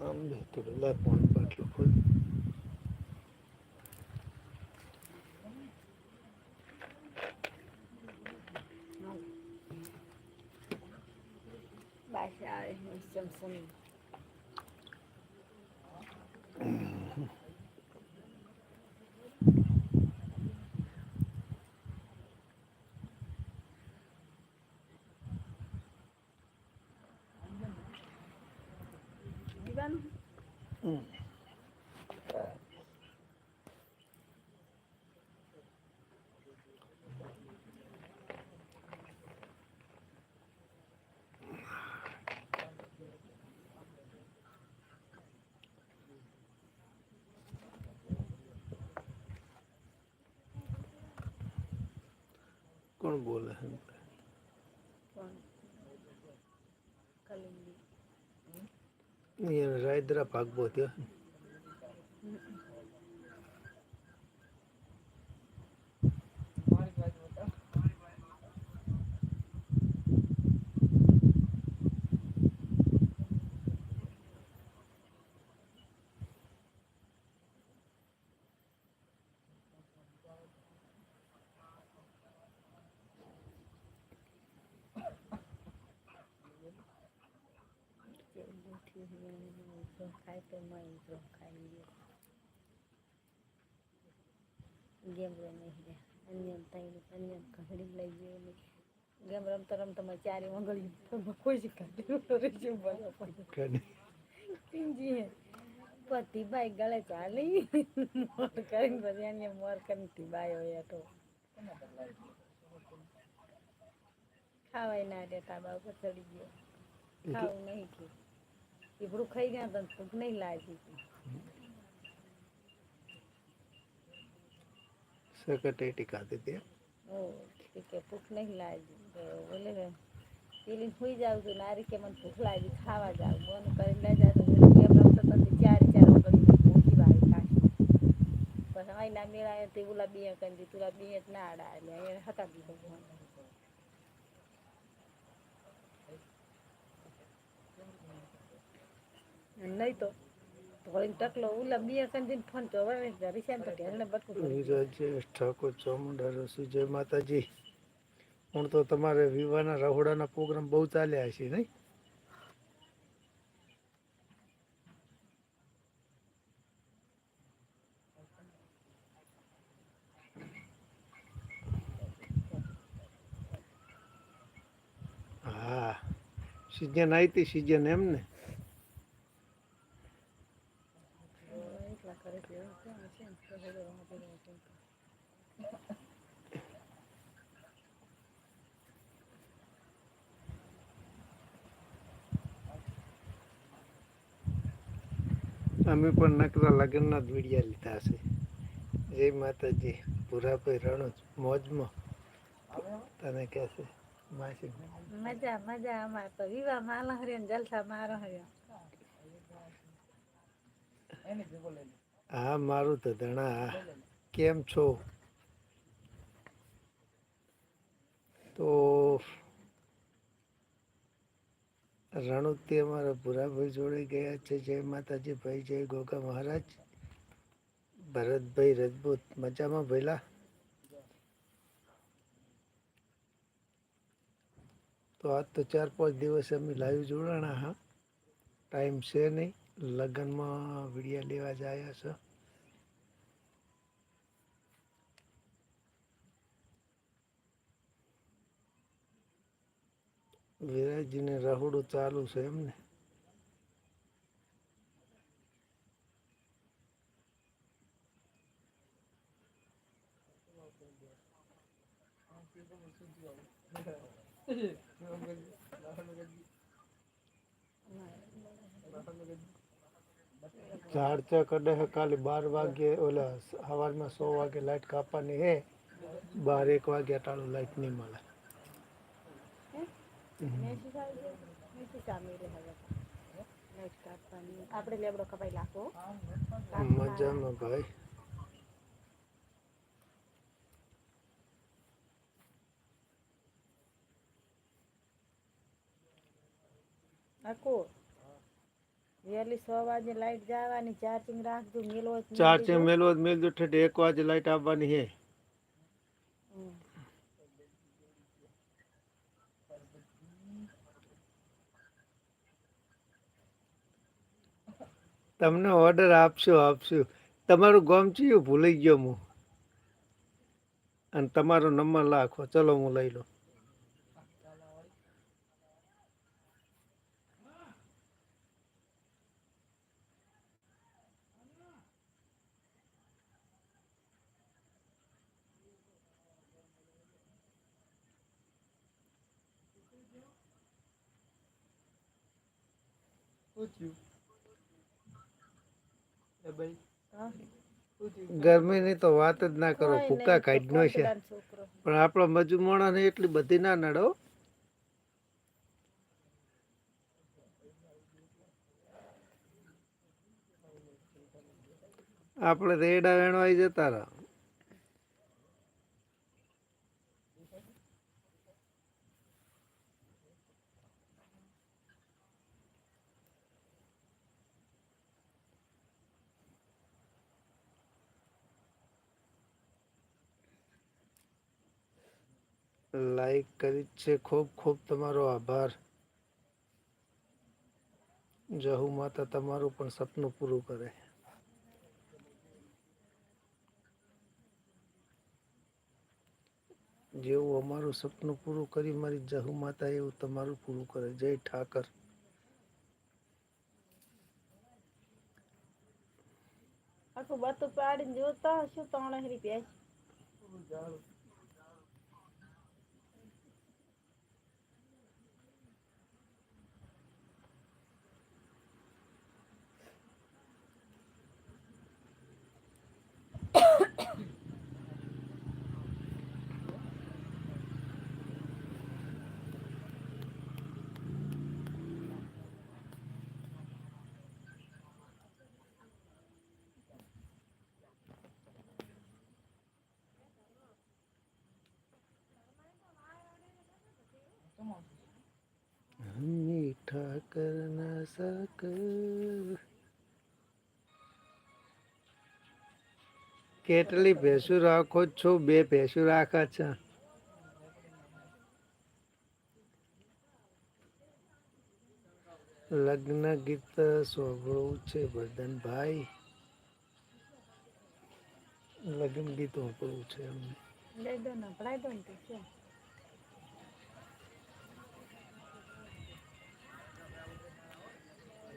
আলহামদুলিল্লাহ কোন পাঠ লক্ষণ Bye, Sally. We're some, some. કોણ બોલે રાયદરા ભાગવો થયો છે તો મેં ઉભરો ખાઈ ગેમ રમે છે અન્ય તઈ અન્ય ઘડી લઈ ગયો. ને ગેમ રમતા રમતા મેં ચારે મંગળી કોઈ રહેશે બોલો પિંજી પતિ ભાઈ ગળે ચાલી મોર કરીને પછી એને મોર કરીને ટીબાઈ હોય તો ખાવાય ના દે બાપુ ચડી ગયો ખાવું નહીં કે. ઈબડું ખાઈ ગયા તો ભૂખ નહીં લાગી સેક્રેટરી ખાતી હતી ઓ ઠીક કે ભૂખ નહીં લાગી તો બોલે ને પેલી સુઈ જાવ છું નારી કે મને ભૂખ લાગી ખાવા જાવ બંધ કરીને લઈ જાય તો કેમ રમતો નથી ચાર ચાર વગર ભૂખી વાળી કાઢી પછી અહીં ના મેળાએ તે ઓલા બે કરી તુલા બે ના આડા એટલે અહીંયા હતા દીધો નહીં તો. વળી ટકલો ઓલા બે કરી ફોન તો હવે રિક્ષા તો ઢેરને બટકું વિરાજેશ ઠાકોર ચામુંડા રસુ જય માતાજી, હું તો તમારે વિવાહના રહોડાના પ્રોગ્રામ બહુ ચાલ્યા છે નહીં? હા સિઝન આવી હતી એમ ને એટલા કરે છે એવું કેમ છે ને તો હવે વાંધો નહીં કેમ કે. અમે પણ નકરા લગ્નના જ વિડીયા લીધા છે. જય માતાજી. ભૂરાભાઈ રણુજ મોજમાં. તને કહે છે માસી. મજા મજા અમાર તો. વિવાહ માલ હરે ને જલસા મારો હરે હા મારું તો ધણા. કેમ છો? તો રણુતી અમારા ભૂરાભાઈ જોડે ગયા છે, જય માતાજી, ભાઈ, જય ગોગા મહારાજ. ભરતભાઈ રજપૂત, મજામાં ભયલા તો આજ તો ચાર પાંચ દિવસ અમે લાઈવ જોડાણા હા. ટાઈમ છે નહીં. લગ્નમાં વિડિયા લેવા જાય છે. વિરાજજીને રહોડું ચાલુ છે એમને. ઝાડ ચા કડે હે, કાલી બાર વાગે, ઓલા સવારમાં સો વાગે લાઈટ કાપવાની હે, બાર એક વાગે અટાળું લાઈટ નહીં મળે મેસી સાહેબ મેસી સામે રહે હવે નેટ કાપવાની આપણે લેબડો કપાઈ લાખો મજામાં ભાઈ. આખો. વહેલી છ વાગે લાઈટ જવાની ચાર્જિંગ રાખજો મેલવો ચાર્જિંગ મેલવો મેલજો ઠેઠ એક વાગે લાઈટ આવવાની હે તમને ઓર્ડર આપશું આપશું. તમારું ગામ ચિયું? ભૂલી ગયો હું. અને તમારો નંબર લાખો. ચલો હું લઈ લઉં. ગરમીની તો વાત જ ના કરો ભૂકા નહીં, કાઢનો છે પણ આપણા મજૂરમાણાને એટલી બધી ના નડો. આપણે રેડા વેણવાઈ જતા રહો. લાઈક કરી છે. ખૂબ ખૂબ તમારો આભાર. જહુ માતા તમારું પણ સપનું પૂરું કરે. જેવું અમારું સપનું પૂરું કરી મારી જહુ માતા એવું તમારું પૂરું કરે. જય ઠાકર. આખું બતું પાડીને જોતા શું ત્રણ રૂપિયા મીઠા કરના સાકર કેટલી ભેંસું રાખો છો? બે ભેંસું રાખા છે. લગ્ન ગીત સોંભળવું છે બદનભાઈ લગ્ન ગીત સાંભળવું છે અમને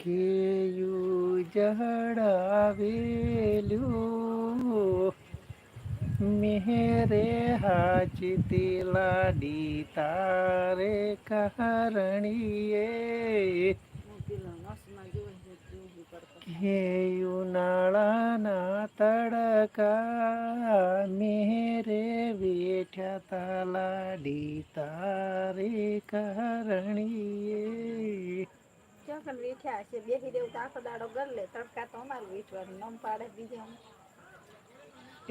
કેયું જડાવેલું મેરે હાચતી લાડી તારે કારણીએ? કેયું નાળાના તડકા મેરે બેઠ્યા તા લાડી તારે કારણીએ? ક્યાં વીઠ્યા છે બેસી દેવું તો આખો દાડો ગર તડકા તો અમારે વીઠવાનું નમ પાડે બીજા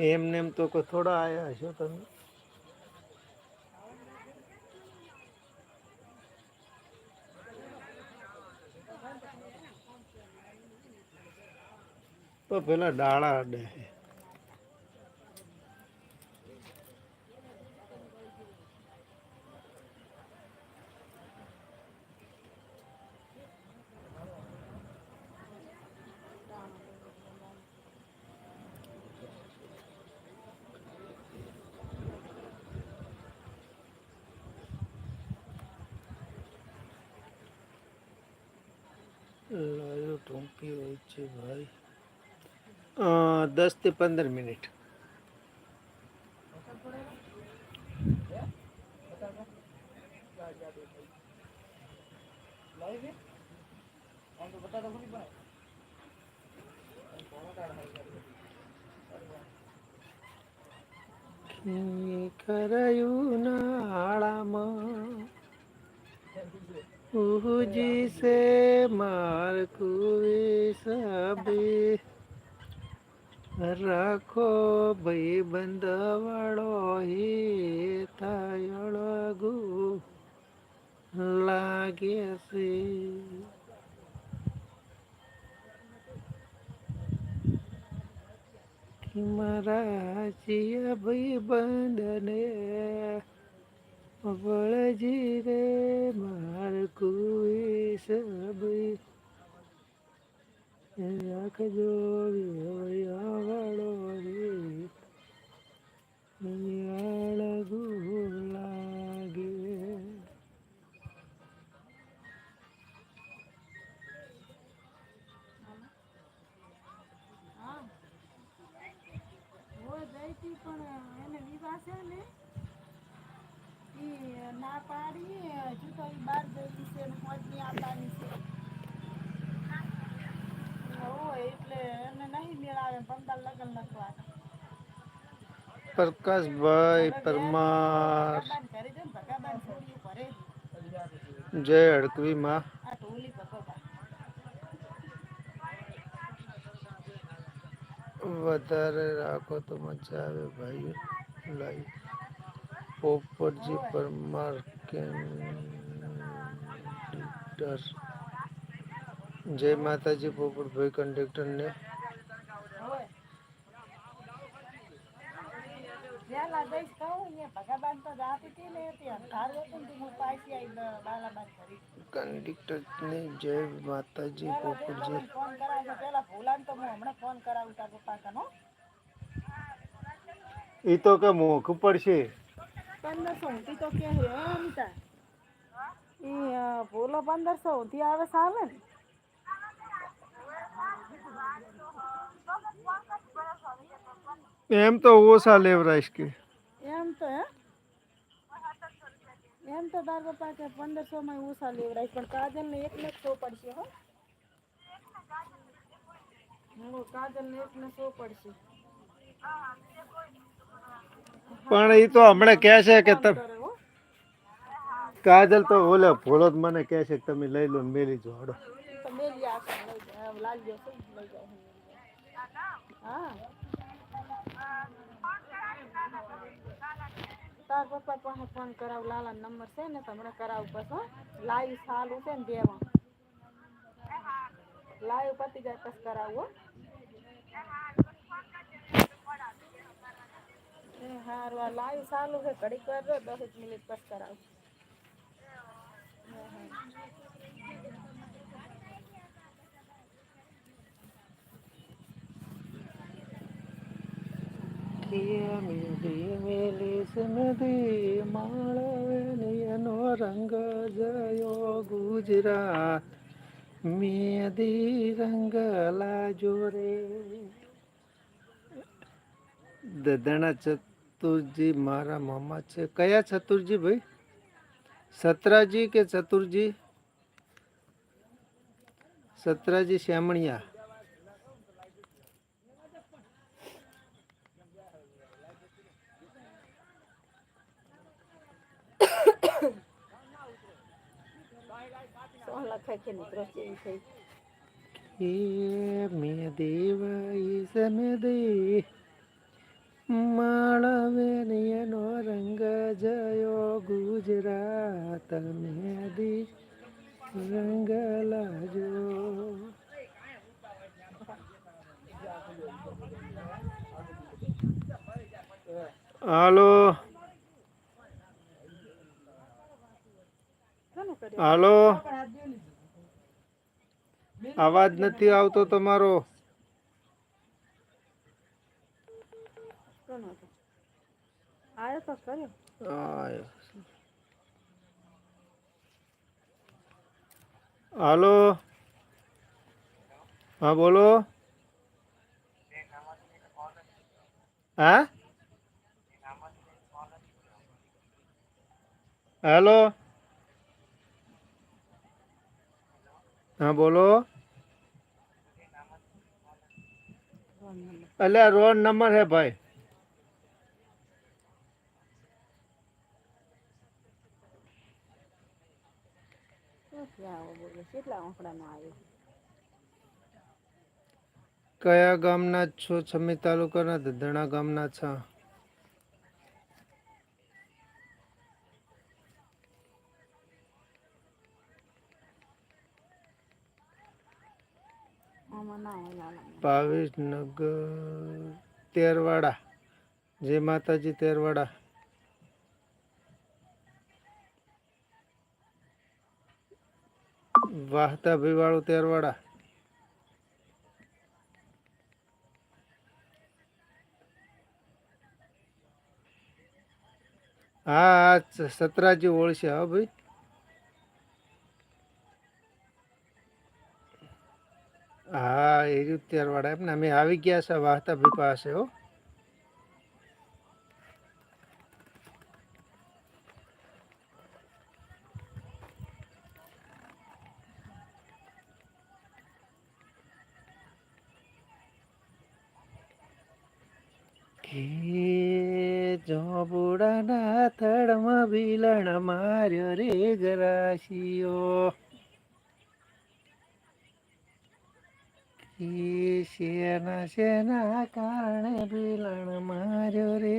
એમ નેમ તો કોઈ થોડા આયા છો તમે તો પેલા ડાળા અડે. લાયો ટોંકી હોય છે ભાઈ. દસથી પંદર મિનિટ. કરાયું નાળામાં ઉહજી से मार कुए साबे રાખો ભાઈ બંધ વાળો હે થાયળગુ લાગે છે મારા ચિયા ભાઈ બંધને વળજી રે માર કોઈ સબ. રાખજો વાળો રે અળગુ લાગે. પણ એને વિવાહ છે ને? ના પાડી હજુ તો ઈ બહાર ગઈ છે ને મોજની આવવાની છે હોય એટલે એને નહીં મેળાવે પંદર લગ્ન લખવાના પ્રકાશભાઈ પરમાર. ભગવાન કરી દે ને ભગવાન છોડ્યું ભરે જય અડકવી માં આ ઢોલી ભગવાન વધારે રાખો તો મજા આવે ભાઈ. લાઈ પોપટજી પરમાર કંડક્ટર જય માતાજી પોપટભાઈ કંડક્ટરને કંડક્ટરને જય માતાજી પોપટજી. ફોન કરાવજો પેલા ભૂલાને તો હું હમણાં ફોન કરાવું તાર પપ્પા કનો એ તો કે મોઘું પડશે. પંદરસો ઊંધી તો કે હે અમિતા એ ભૂલો પંદરસો ઊંધી આવે સાવે ને એમ તો ઓછા લેવરાઈશ કે એમ તો હે એમ તો તાર પપ્પા કે પંદરસો માં ઓછા લેવડાય પણ કાજલ ને એક ને સો પડશે હો હું કાજલ ને એક ને સો પડશે પણ એ તો હમણાં કહે છે કે તમે કાજલ તો ઓલે ભોળો જ મને કહે છે કે તમે લઈ લો ને મેલી જો તાર પપ્પા પાસે ફોન કરાવ લાલા નંબર છે ને, તો હમણાં કરાવ પછી લાઈવ ચાલુ છે ને દેવા લાઈવ પતી જાય પછી કરાવું હો એ હારું, આ લાઈવ ચાલુ છે, ઘડીક વાર રહો, દસ મિનિટ પછી કરાવ. મેલી સમધી માળવણીનો રંગ જયો ગુજરાત મેદી રંગ લાજો રે દદણા ચતુરજી મારા મામા છે કયા ચતુરજી ભાઈ સતરાજી કે ચતુરજી સતરાજી શ્યામણિયા સોળ લખાય છે ને દ્રષ્ટિ થઈ કે મે દેવ ઈસમે દે માળવેનિયનો રંગ જયો ગુજરાત મેદી રંગ લાજો. હાલો. હાલો. અવાજ નથી આવતો તમારો કોનો હતો આયો તો કર્યો આયો. હાલો હા બોલો હા હેલો હા બોલો અલ્યા રોડ નંબર હે ભાઈ ક્યાંથી આવો બોલો આવ્યું કયા ગામના છો? છમી તાલુકાના ધધણા ગામના છો? આમાં નગર તેરવાડા. જય માતાજી તેરવાડા. વાહતા ભીવાળું તેરવાડા હા સ- સતરાજી ઓળશે હા ભાઈ. હા, એ તેરવાડા એમ ને, અમે આવી ગયા છે, વાહતા ભી પાસે હો. જોબુડાના થડમાં બિલણ માર્યો રે ગરાશિયો. કે શેના શેના કારણે બિલણ માર્યો રે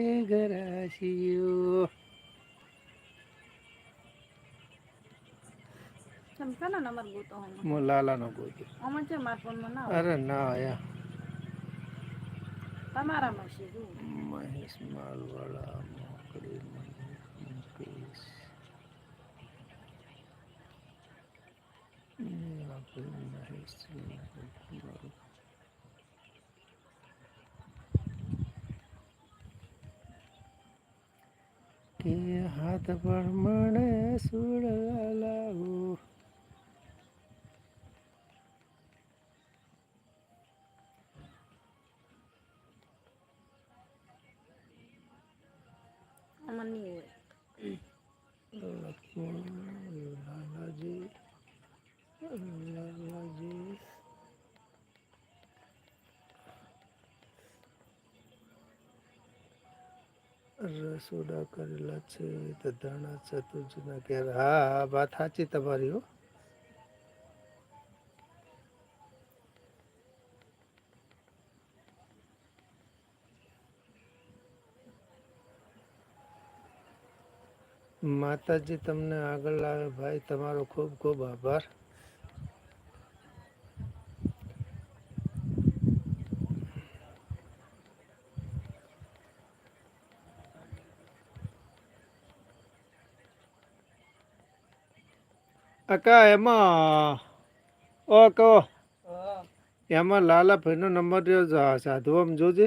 ગોતો લાલાનો ગોતી આમાં છે મારા ફોનમાં ના અરે ના આયા તમારામાં છે જો મહેશ માલવાળા મોકલી મુકેશ એ આપણે મહેશ માલવાળા. કે હાથ પર મળે સુડવા લાવું રસોડા કરેલા છે ધાણા ચતુર્જના ઘેર હા હા, વાત સાચી તમારી, હો. માતાજી, તમને આગળ લાવે ભાઈ, તમારો ખૂબ ખૂબ આભાર. અકા એમાં ઓ કહો એમાં લાલા ભાઈનો નંબર સાધુ, આમ જોજે.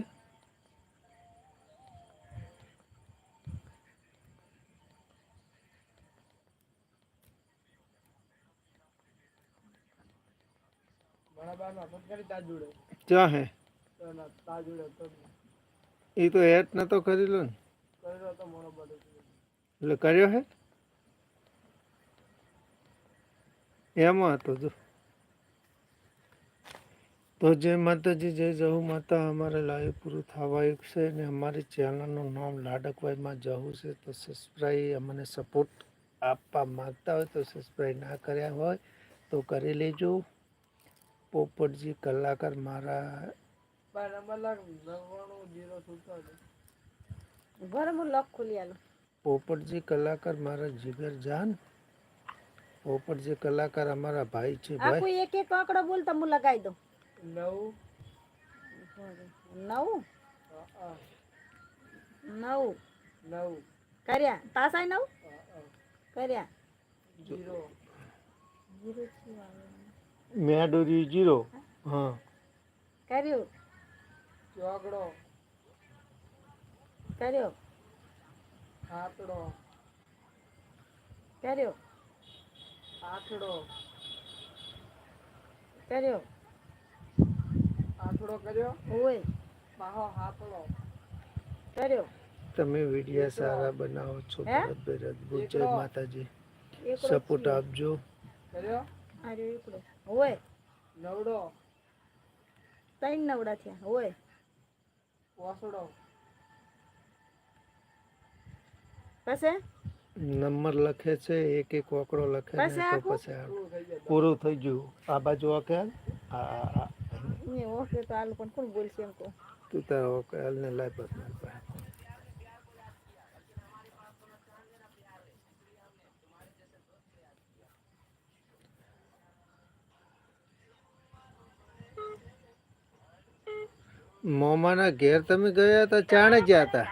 ક્યાં હે. એ તો એડ નતો કરી લો ને. એટલે કર્યો હે એમાં હતો જો તો જય માતાજી જય જહુ માતા અમારે લાઈવ પૂરું થવા આવ્યું છે અને અમારી ચેનલનું નામ લાડકવાઈમાં જવું છે તો સબસ્ક્રાઈબ અમને સપોર્ટ આપવા માગતા હોય તો સબસ્ક્રાઈબ ના કર્યા હોય તો કરી લેજો. પોપટજી કલાકાર મારા પોપટજી કલાકાર મારા જીગર જાન. પોપટજી કલાકાર અમારા ભાઈ છે આ ભાઈ. કોઈ એક એક આંકડો બોલ તો હું લગાવી દઉં. નવ. નવ? કર્યા. તાસાય નવ? કર્યા. જીરો. મેડોરી જીરો. હા. કર્યું. કર્યો. કર્યો. કર્યો? ઓય. કર્યો? તમે વીડિયો સારા બનાવો છો હે? બરાબર અદભુત જય માતાજી. એકડો સપોર્ટ થયો. આપજો આર્યો એકડો ઓય. ત્રણ નવડા થયા. ઓય. પછી? નંબર લખે છે એક એક ઓકડો લખે ને પછી તો આખું? પછી આ પૂરું થઈ ગયું આ બાજુ ઓકે હાલ. આ આ આ એ ઓકે તો આલું પણ કોણ બોલશે એમ કહું તું તારા ઓકે હાલ ને લાય બસ મારી પાસે મોમાના ઘેર તમે ગયા હતા ચાણે ગયા હતા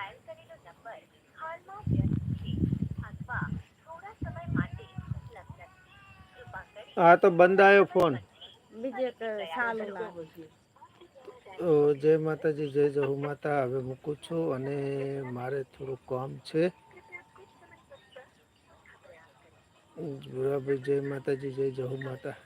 હા તો બંધાયો ફોન. બીજે જય માતાજી જય જહુ માતા. હવે મૂકું છું અને મારે થોડું કામ છે. ભૂરાભાઈ જય માતાજી જય જહુ માતા.